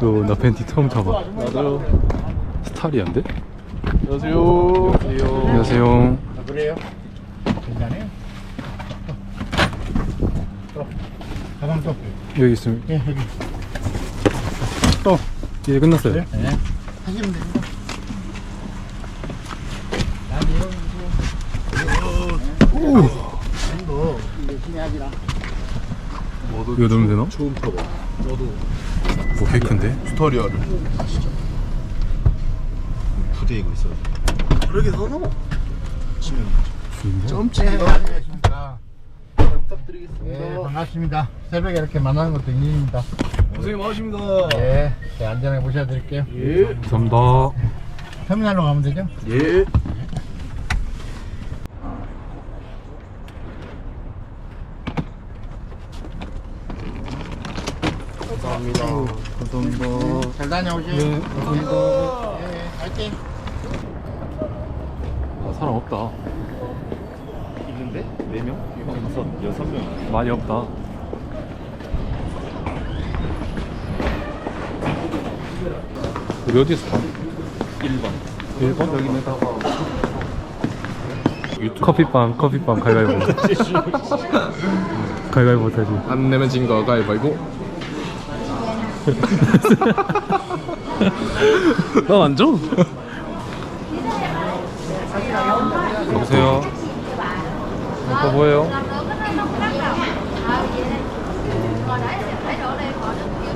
너나 팬티 처음 타봐. 나도. 스타리안데? 안녕하세요. 안녕하세요. 그래요? 괜찮아요? 또 가방 또 여기 있으면 예, 여기 또 이제 끝났어요. 네 하시면 됩니다 거 이거 열심히 하지라 이거 넣으면 되나? 처음 타봐. 저도 뭐꽤 큰데? 튜토리얼을 아시죠? 부대에 이거 있어요. 그러게 넣어. 치면 점찍. 네, 안녕하십니까 부탁드리겠습니다. 네, 반갑습니다 새벽에 이렇게 만나는 것도 인연입니다 고생 많으십니다. 네, 네 안전하게 모셔드릴게요 예. 감사합니다. 터미널로 가면 되죠? 예. 감사합니다. 감사합니다. 잘 다녀오세요 네, 감사합니다. 네, 화이팅 아, 사람 없다. 있는데? 4명? 5, 6명. 많이 없다. 우리 어디서 타? 1번. 1번 여기네다가 커피빵 커피빵 가위바위보 가위바위보 타지 안 내면 진거 가위바위보. 나 완전 여보세요 오빠 뭐예요?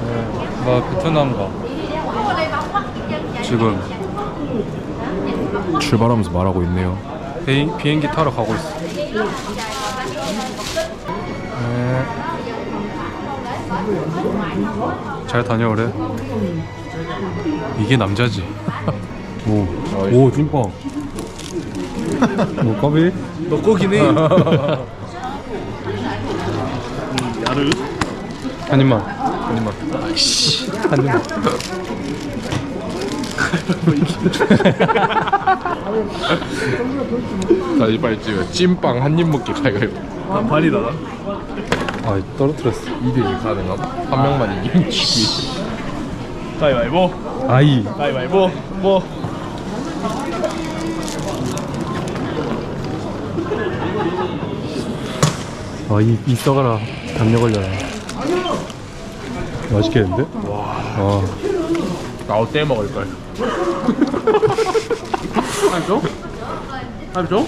네, 나 베트남 가 지금 출발하면서 말하고 있네요. 비행, 비행기 타러 가고 있어 네. 잘 다녀오래 이게 남자지 오, 오 찐빵 뭐 껍일? 너 거기네. 야르. 한 입만 한 입만 아이씨 한 입만 가위바위보 찍어. 찐빵 한 입 먹기 가위바위보. 난 발이다. 아 떨어뜨렸어. 2대1 가능함? 한 명만 이기면 지기. 가위바위보 아이. 가위바위보 뭐? 아이 이 썩어라. 담요 걸려라. 맛있겠는데? 와. 나올 때? 먹을걸. 한 줘?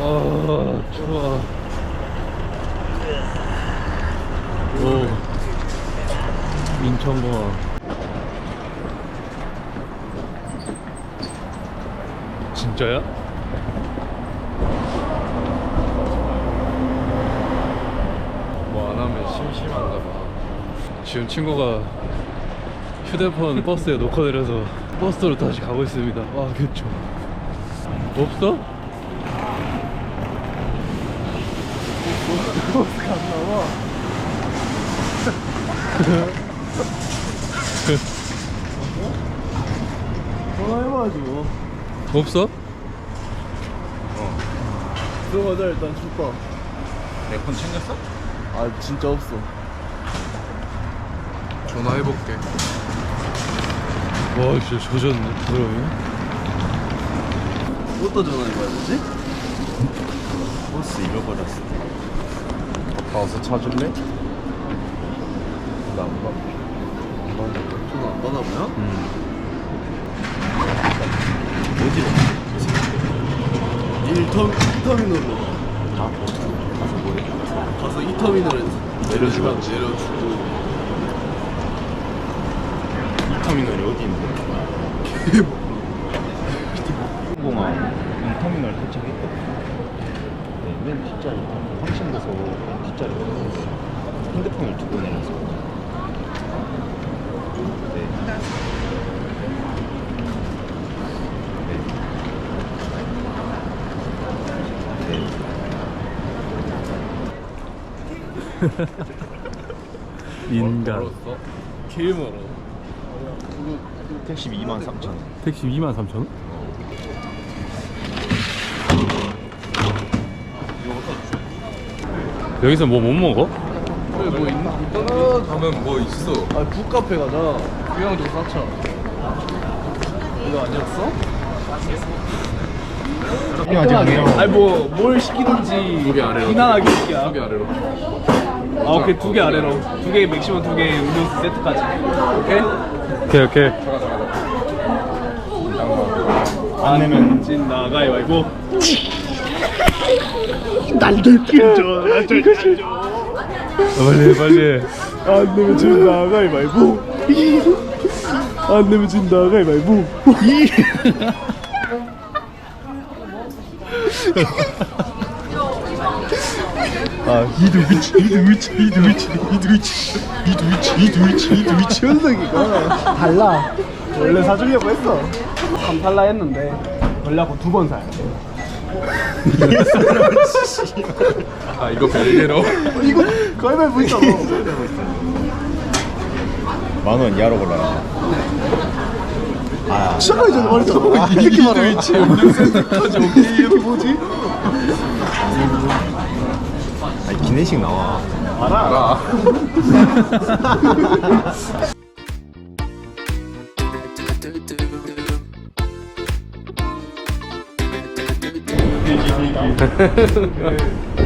아, 좋아. 오, 인천공항. 진짜야? 뭐 안 하면 심심한가 봐. 지금 친구가 휴대폰 버스에 놓고 내려서 버스로 다시 가고 있습니다. 와, 개초. 없어? 전화 뭐 없어? 들어가자 일단 출발 내폰 챙겼어? 아 진짜 없어 전화해볼게. 와 진짜 조졌네 그러면 어디다 전화해봐야 되지? 버스 잃어버렸어 가서 찾을래? 나안 가. 전화 안 받아보냐? 음. 어디로? 1터, 2터미널로 아, 가서 뭐해? 가서 2터미널에 내려주고. 내려주고 이 터미널이 어디 있는데? 공항 터미널 도착했거든요. 네, 맨 뒷자리 확신돼서 맨 뒷자리 핸드폰을 두고 내려서. 인간 멀었어? 개 멀어 그 택시 2만 3천 원. 택시 2만 3천 원? 여기서 뭐 못 먹어? 그래 뭐 있나? 가면 뭐 있어 아 북카페 가자 휴양도 사차 이거 아니었어? 아니 뭐 뭘 시키든지 비난하기 두개 아래로 아 오케이. 두 개 아래로. 두 개 맥시멈 두 개 음료수 세트까지. 오케이? 오케이 오케이. 안 내면 진 나가위 말고. 빨리 빨리 안 내면 진 나가위 말고. 안 내면 진 나가위 말고 아 이두위치 이두위치 이두위치 이두위치 이두위치 이두위치 이두위치. 현석이가 달라. 원래 사주려고 했어? 감탈라 했는데 걸려고 두 번 사야 돼아 이거 별개로? 이거 가위바위보 있잖아 만원 이하로 골라라. 아. 시작하기 전에 말했잖아. 이렇게 말해 이두위치 음료 세트까지. 오케이 이게 뭐지? 아니, 기내식 나와. 알아 언제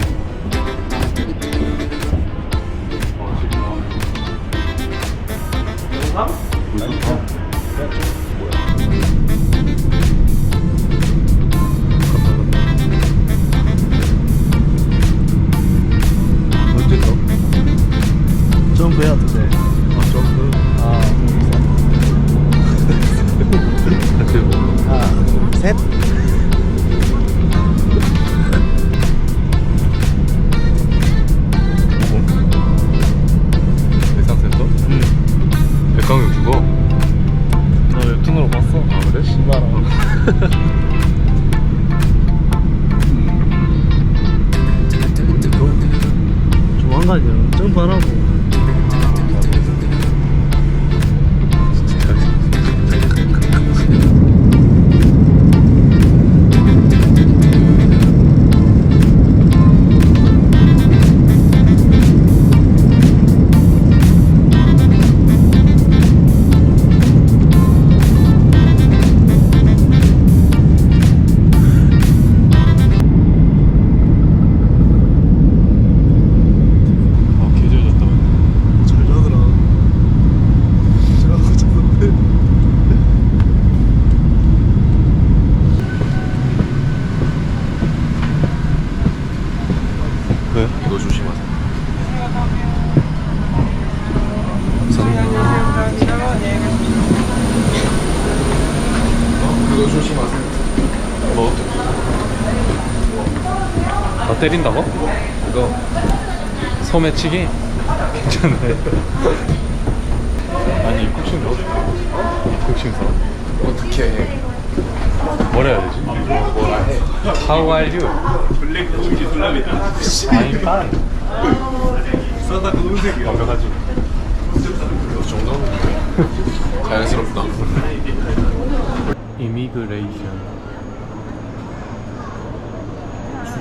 조만간이야 점프하라고 때린다고? 이거 소매치기? 괜찮네 아니 입국심사 입국심사 어떻게 해? 뭐라 해야 되지? 뭐라 해? How are you? 블랙 공지 술랍이다. I'm fine. 싸다 그 은색이야. 완벽하지? 이 정도는. 자연스럽다. 이미그레이션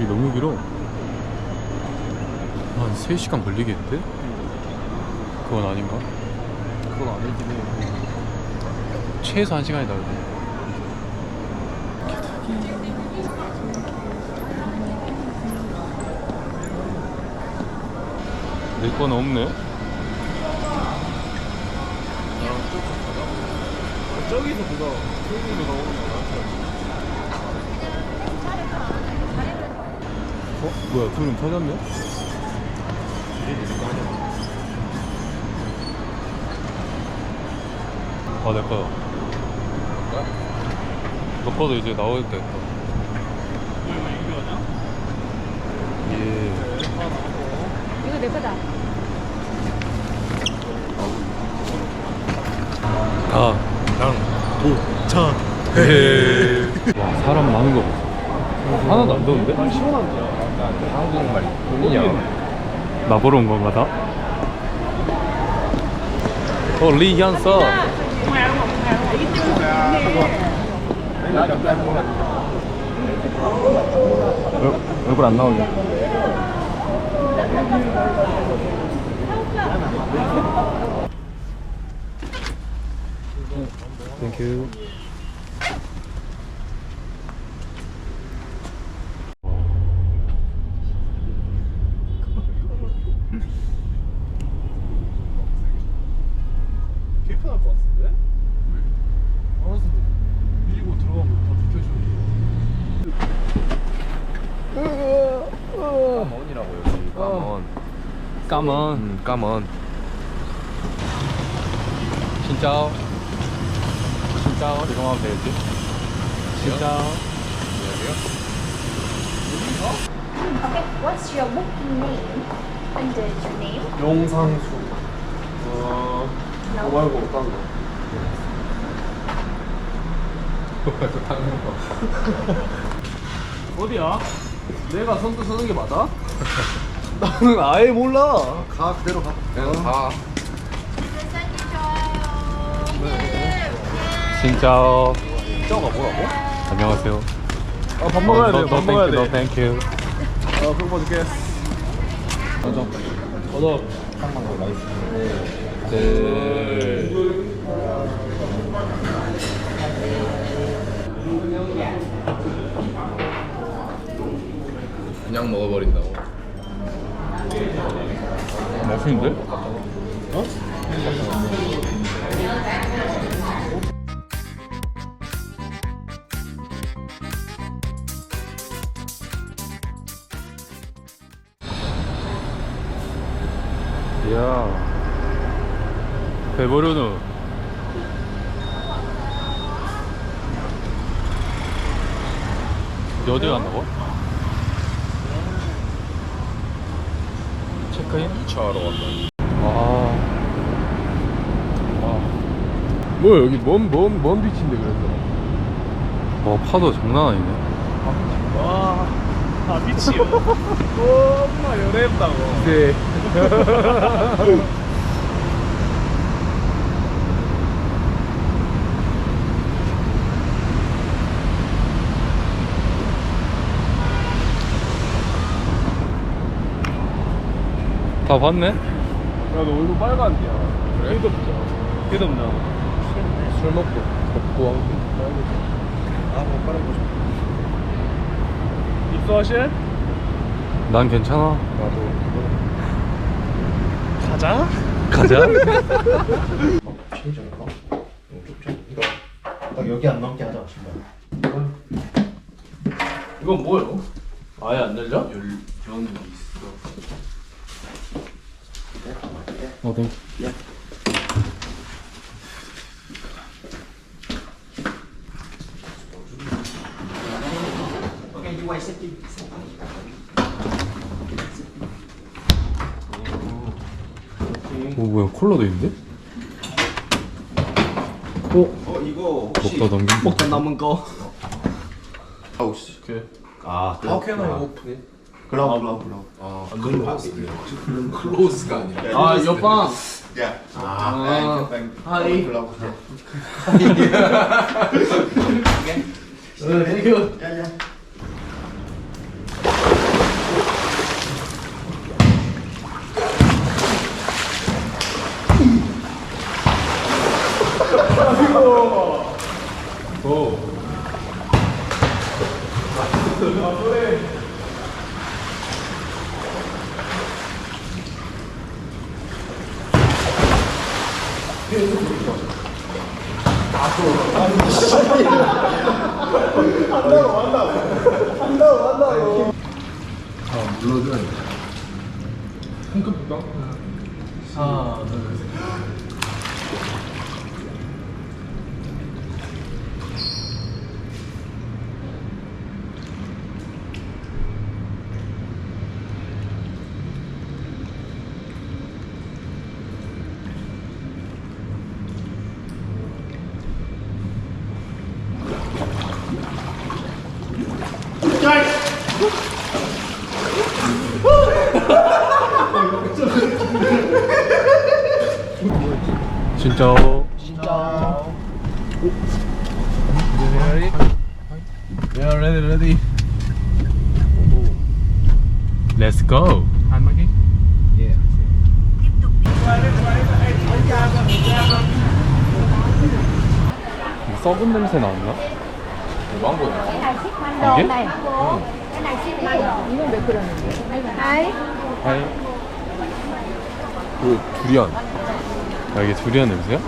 줄이 너무 길어 한 3시간 걸리겠는데? 그건 아닌가? 그건 아니긴 해 최소 1시간이 나오네 내 거는 없네 저기서 보다 저기서 나오는 거 어? 뭐야 둘은 터졌네? 아 내꺼 너 거도 이제 나올 때 예. 이거 내 거다. 아, 랑, 도, 차, 와, 사람 많은 거 보소. 하나도 안 더운데? 한국말 본이냐 나 보러 온 건가 다? 어, 리현서. 얼굴 안 나오게. 땡큐. 개편할 것 같은데? 왜? 알아서 밀고 들어가면 다 비켜줘. 까먼이라고 여기 까먼 까만. 음 까먼 진짜. 진짜. 이거만 배웠지? 진짜. Okay, what's your booking name? Under your name? 용상수. 어, No. 뭐 말고 어떤 거? 어디야? 내가 선두 서는 게 맞아? 나는 아예 몰라. 가 그대로 가 그냥 다 진짜. 저가 뭐라고? 안녕하세요. 아, 밥 먹어야 돼. 밥 먹어야 너 돼. 땡큐. 아, 그럼 봐줄게. 맞아. 맞아. 네. 그냥 먹어버린다고 맛있는데? 이 이제 어디 간다고? 체크인? 2차하러 간다 아. 아. 뭐야 여기 먼 먼 먼 비치인데 그래서. 와 파도 장난 아니네. 와, 아, 미치요. 정말 연애했다고. 네. 다 봤네? 야, 너 얼굴 빨간데야. 그래? 깨덥자. 깨덥나? 술 먹고 덥고 하고. 아뭐 빠른 거 좀. 입소하실? 난 괜찮아. 가자. 가자. 체인지할까? 너무 좁죠? 이거 딱 여기 안 넘게 하자 신발 이건 뭐예요? 아예 안 열려? 열 전이 있어 어, 땡. 오 뭐야 콜라도 있는데? 어 이거 혹시 먹다 넘긴 거. 먹다 남은 거. 아우 씨 오케이. 아 How can I open it? 글라우 글라우 글라우 아 클로즈 클로즈가 아니라 아, 옆방. 야. 아, 땡 하이. 글라우 어, 땡큐. 야야 진짜. 진짜. Ready? We are ready, ready. Let's go. 한 바퀴? 예. 썩은 냄새 나왔나? 망고야. 이게? 응. 이건 몇 그램인데? 아이. 아니. 그 두리안. 아 이게 두리안 냄새야?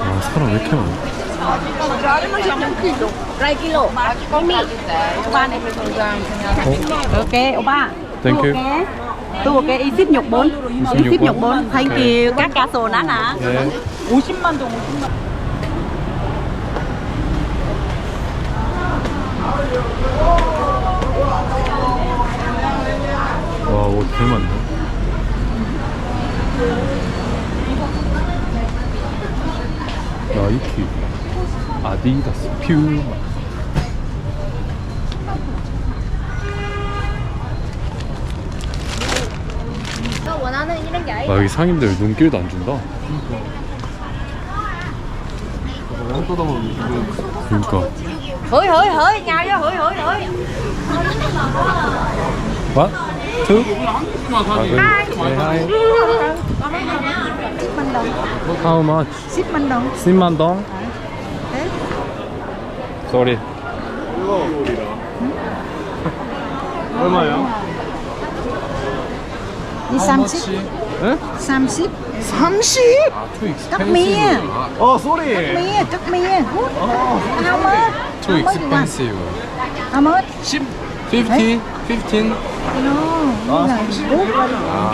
아 사람 왜 이렇게 많아? Ok, ô ba. Thank you. 또 오케이, 이 nhục 4. 이 ship nhục 4. Thank Okay. you. Các cá sổ nát hả? 네. 50만 동, 50만. 와, 옷 되게 많네. 나이키, 아디다스, 퓨마. 너 원하는 이런 게 아. 여기 상인들 눈길도 안 준다. 지금 그러니까. Hỡi, hỡi, hỡi, nhào vô, hỡi, hỡi, hỡi. Two? How much? 10만 동. 10만 동? Sorry. 얼마예요? 이 30. 응? 30. 아, too Cắt expensive. mía. 아, 어 쏘리 Mía, cắt mía. Good. How much? too How much you want? expensive. How much? 10, 15, 15. No. 아, 30. Good.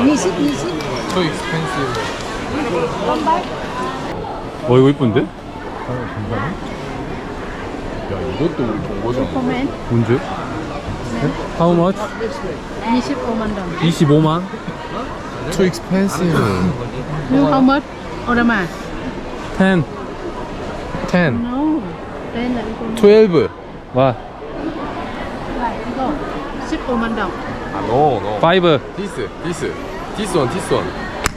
20, 20. Too expensive. 어, 이거 이쁜데? 야, 이것도 우리 본 거잖아. Comment. 언제? 네? How much? 25만 동. 25만? Too expensive. You how much? Order 10. 10, No. Đây là iPhone. 12. 와, 15만 동. 아, no, no. 5. This, this, this one, this one.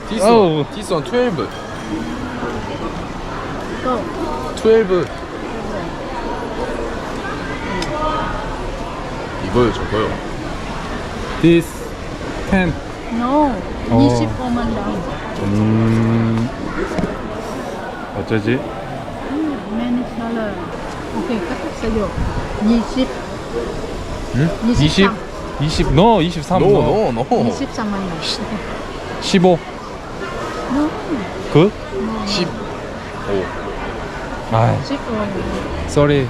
This Oh. one, this one, 12. Go. 12. 이거요, 저거요. This 10. No. 어. 25만 동. 음. 어쩌지? Many color. 오케이, 깎았어요. 20. 응? 23. 20? 20, no, 23. No, no, no. 23만 동. 15. No. 그? 10. 아, 15만 sorry.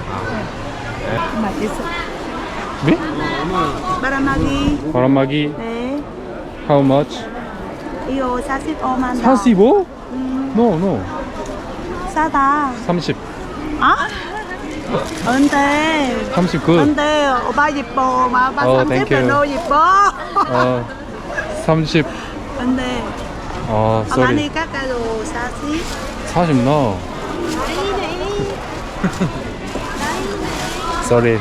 맛있어. 네? 바람막이 바람막이 네 how much? 이거 45만 45? No, no. 싸다 30. 아? 안돼 30 good. 안돼 오빠 예뻐 마 오빠 어, 30 thank you. 별로 예뻐 어, 30. 안돼 어, sorry. 어머니 깎아도 40 40 no. sorry.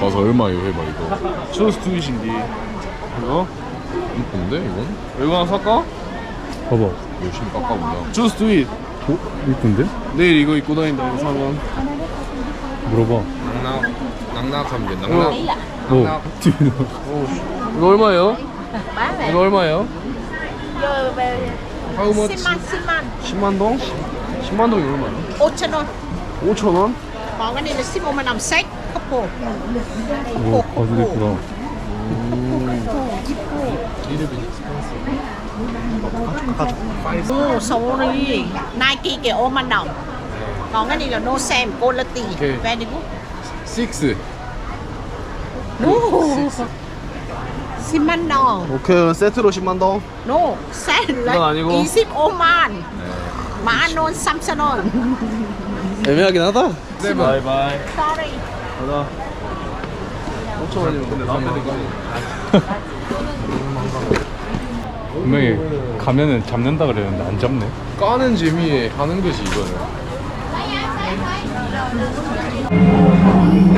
가서 얼마예요, 해봐, 이거. 저스 두이신디 이거? 이쁜데, 이건? 이거 하나 살까? 봐봐. 열심히 깎아보자. 저스 두이 오, 이쁜데? 내일 이거 입고 다닌다고 사면 물어봐. 낙낙, 낙낙하면 돼, 낙낙. 오, 뒤로. 이거 얼마예요? 이거 얼마예요? How much? 10만 10만 10만 동? 10만 동이 얼마야? 5천 원 5천 원? còn cái này là 15만 원색 커플 오, 바지도 예쁘다. Ồ, sorry Nike kìa 5만 đồng còn cái này là no same quality Okay. very good 6. no 10만 동 오케이 세트로 10만 동 no set 그건 아니고. 25만 만 원, 3천 원 애매하긴 하다 바이 바이 sorry 가자 5천 원이면 근데 남의 분명히 가면은 잡는다 그랬는데 안 잡네. 까는 재미에 하는 거지, 이거는.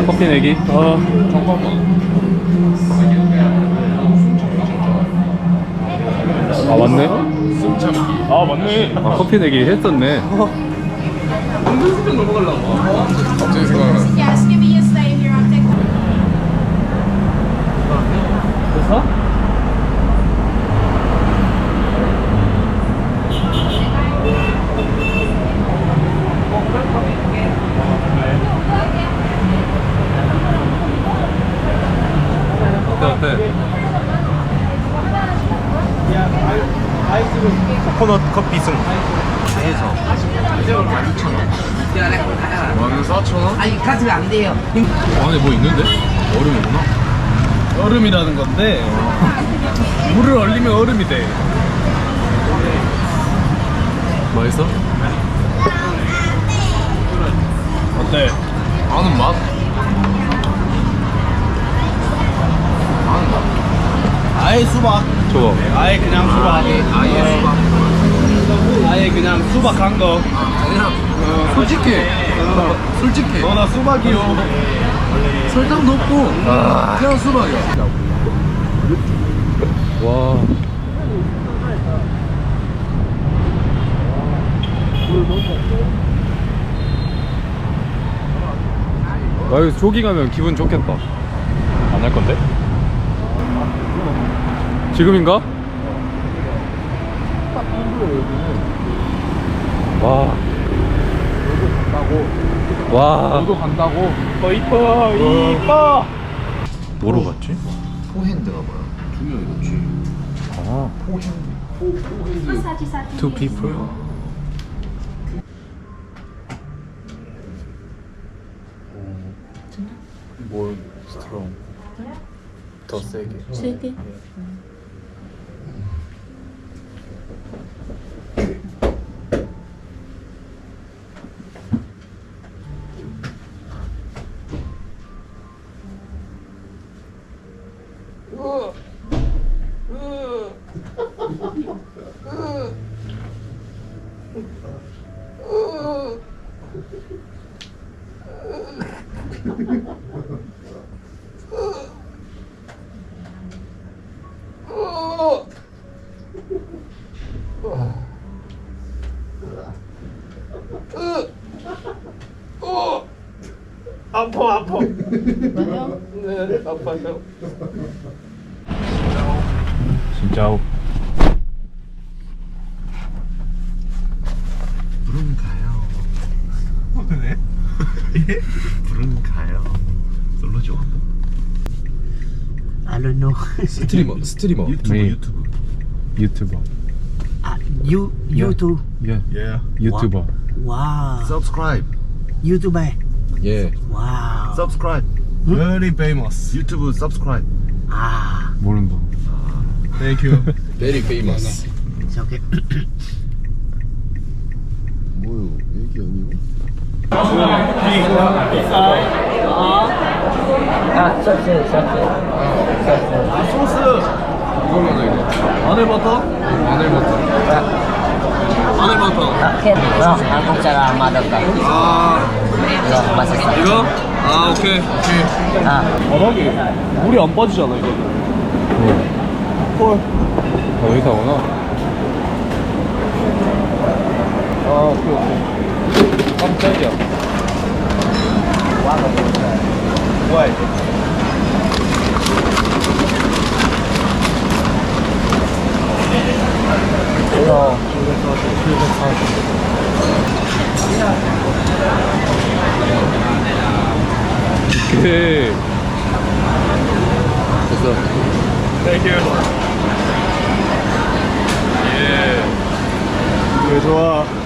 커피 내기. 어. 아 맞네. 아 맞네. 아 커피 내기 했었네. 정근수경 넘어가려고. 갑자기 생각나. Yes, give me a stay here. I'll take 됐어? 어때 어때? 코코넛 커피 승. 만 사천 원? 아니 가지면 안 돼요 안에 뭐 있는데? 얼음이구나. 얼음이라는 건데 물을 얼리면 얼음이 돼. 맛있어? 어때? 아는 맛? 아예 수박. 저거. 아예 그냥 수박. 아예 수박. 아예 그냥 수박 한 거. 그냥 솔직히 어, 나 수박이요. 설탕도 없고 그냥 수박이야. 와. 아, 여기서 조깅하면 기분 좋겠다. 안 할 건데? 지금인가? 와. 와. 너도 간다고? 어 이뻐 이뻐. 뭐로 갔지? 포핸드가 뭐야? 두 명이겠지. 아, Massage satu. two people. 뭘 스트롱? 더 세게. 세게 아파 아파. 네, 아파요. 진짜. 불은 가요. 네? 불은 가요. 솔로죠. I don't know. 스트리머, 스트리머. 유튜브 네. 유튜브. 유튜버. you YouTube. 예. 예. 유튜버. Wow. Subscribe. YouTuber. 예. Wow. Subscribe. Very famous. 유튜브 subscribe. Ah, 모른다. Thank you. Very famous. okay. 뭐요? 얘기 아니고? 이거 맞아 이거. 마늘버터? 마늘버터. 마늘버터. Bro, 한국 사람 맛없다. 아 이거 맛있어. 이거? 아 오케이 오케이. 아, 바닥이 물이 안 빠지잖아 이거는. 헐. 아, 여기서 오나? 아 오케이 오케이. 깜짝이야. 와 이거 Thank you. 예. 왜 좋아?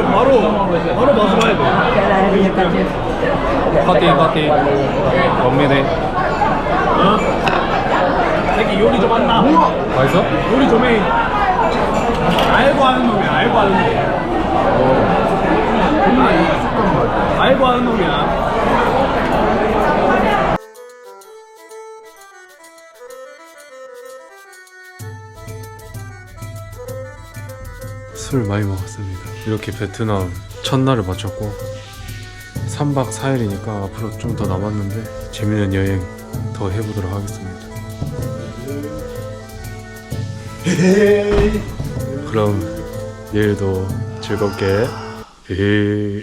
이거를 바로 바로 마주 가야 돼. 커팅 커팅 원미네 새끼 요리 좀 한다. 맛있어? 요리 좀 해. 알고 하는 놈이야. 알고 하는 놈. 아, 어. 알고 하는 놈이야. 술 많이 먹었습니다 이렇게 베트남 첫날을 마쳤고 3박 4일이니까 앞으로 좀 더 남았는데 재밌는 여행 더 해보도록 하겠습니다. 그럼 내일도 즐겁게. 헤헤